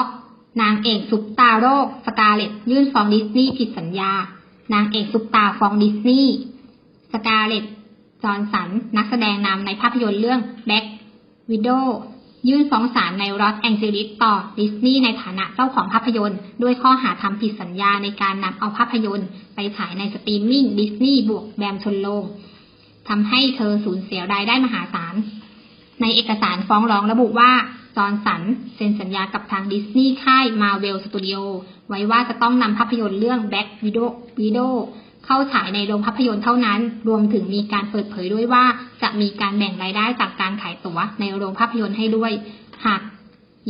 อกนางเอกซุปตาโรค สกาเลตยื่นฟ้องดิสนีย์ผิดสัญญา นางเอกซุปตาฟ้องดิสนีย์ สกาเลตจอห์นสัน นักแสดงนำในภาพยนตร์เรื่องแบ็กวิดโ w ยื่นฟ้องศาลในลอสแองเจลิสต่อดิสนีย์ในฐานะเจ้าของภาพยนตร์ ด้วยข้อหาทำผิดสัญญาในการนำเอาภาพยนตร์ ไปฉายในสตรีมมิ่งดิสนีย์บวกแบมชนโลงทำให้เธอสูญเสียรายได้มหาศาล ในเอกสารฟ้องร้องระบุว่า จอห์นสันเซ็นสัญญากับทางดิสนีย์ค่ายมาเวลสตูดิโอไว้ว่าจะต้องนำภาพยนตร์เรื่อง Black Widow Widow เข้าฉายในโรงภาพยนตร์เท่านั้น รวมถึงมีการเปิดเผยด้วยว่าจะมีการแบ่งรายได้จากการขายตั๋วในโรงภาพยนตร์ให้ด้วย หาก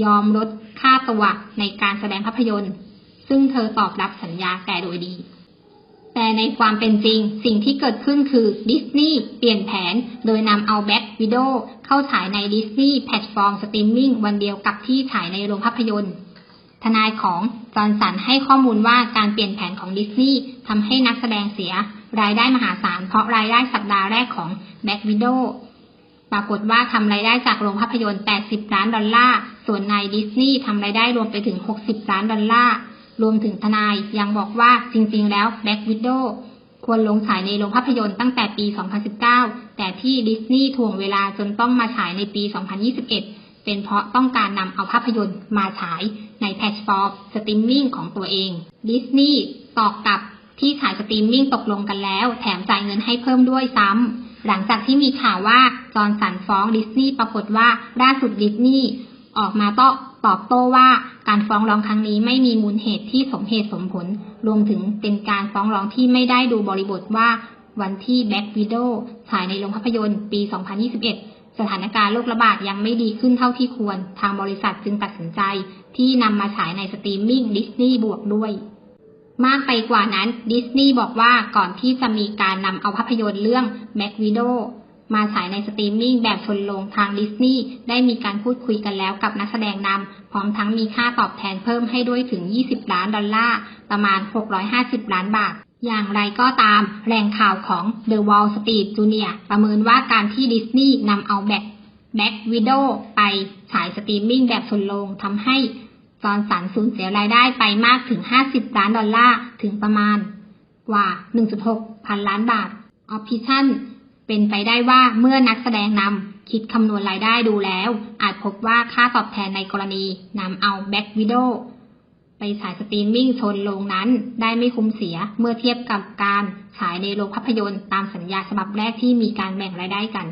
ยอมลดค่าตัวในการแสดงภาพยนตร์ ซึ่งเธอตอบรับสัญญาแต่โดยดี แต่ในความเป็นจริง สิ่งที่เกิดขึ้นคือดิสนีย์เปลี่ยนแผน โดยนำเอาแบ็กวิดโ w เข้าฉายในดิสนีย์แพลตฟอร์มสตรีมมิ่งวันเดียวกับที่ฉายในโรงภาพยนตร์ ทนายของจอร์นสันให้ข้อมูลว่าการเปลี่ยนแผนของดิสนีย์ทำให้นักแสดงเสีย รายได้มหาศาลเพราะรายได้สัปดาห์แรกของแบ็กวิดโ w ปรากฏว่าทำรายได้จากโรงภาพยนตร์ 80 ล้านดอลลาร์ ส่วนในดิสนีย์ทำรายได้รวมไปถึง 60 ล้านดอลลาร์ รวมถึงทนายยังบอกว่าจริง ๆ แล้วแบ็กวิดโ w ควรลงฉายในโรงภาพยนตร์ตั้งแต่ปี 2019 แต่ที่ดิสนีย์ถ่วงเวลาจนต้องมาฉายในปี 2021 เป็นเพราะต้องการนำเอาภาพยนตร์มาฉายในแพลตฟอร์มสตรีมมิ่งของตัวเอง ดิสนีย์ตอบกลับที่ฉายสตรีมมิ่งตกลงกันแล้ว แถมจ่ายเงินให้เพิ่มด้วยซ้ำ หลังจากที่มีข่าวว่าจอร์นสันฟ้องดิสนีย์ปรากฏว่าล่าสุดดิสนีย์ออกมาโต้ ตอบโต้ว่าการฟ้องร้องครั้งนี้ไม่มีมูลเหตุที่สมเหตุสมผล รวมถึงเป็นการฟ้องร้องที่ไม่ได้ดูบริบทว่าวันที่ Black Widow ฉายในโรงภาพยนตร์ปี 2021 สถานการณ์โรคระบาดยังไม่ดีขึ้นเท่าที่ควร ทางบริษัทจึงตัดสินใจ ที่นำมาฉายในสตรีมมิ่งดิสนีย์บวกด้วย มากไปกว่านั้นดิสนีย์บอกว่าก่อนที่จะมีการนำเอาภาพยนตร์เรื่อง Black Widow มาฉายในสตรีมมิ่งแบบชนลงทางดิสนีย์ได้มีการพูดคุยกันแล้วกับนักแสดงนำพร้อมทั้งมีค่าตอบแทนเพิ่มให้ด้วยถึง 20 ล้านดอลลาร์ ประมาณ 650 ล้านบาทอย่างไรก็ตามแหล่งข่าวของ The Wall Street Journal ประเมินว่าการที่ดิสนีย์นำเอาแบ็คแบ็กวิดโ w ไปฉายสตรีมมิ่งแบบชนลงทำให้จอร์นสันสูญเสียรายได้ไปมากถึง 50 ล้านดอลลาร์ ถึงประมาณกว่า 1.6 พันล้านบาทออปชั่น เป็นไปได้ว่าเมื่อนักแสดงนำคิดคำนวณรายได้ดูแล้ว อาจพบว่าค่าตอบแทนในกรณีนำเอาแบ็กวิดโ w ไปฉายสตรีมมิ่งชนโรงนั้น ได้ไม่คุ้มเสียเมื่อเทียบกับการฉายในโรงภาพยนตร์ตามสัญญาฉบับแรกที่มีการแบ่งรายได้กัน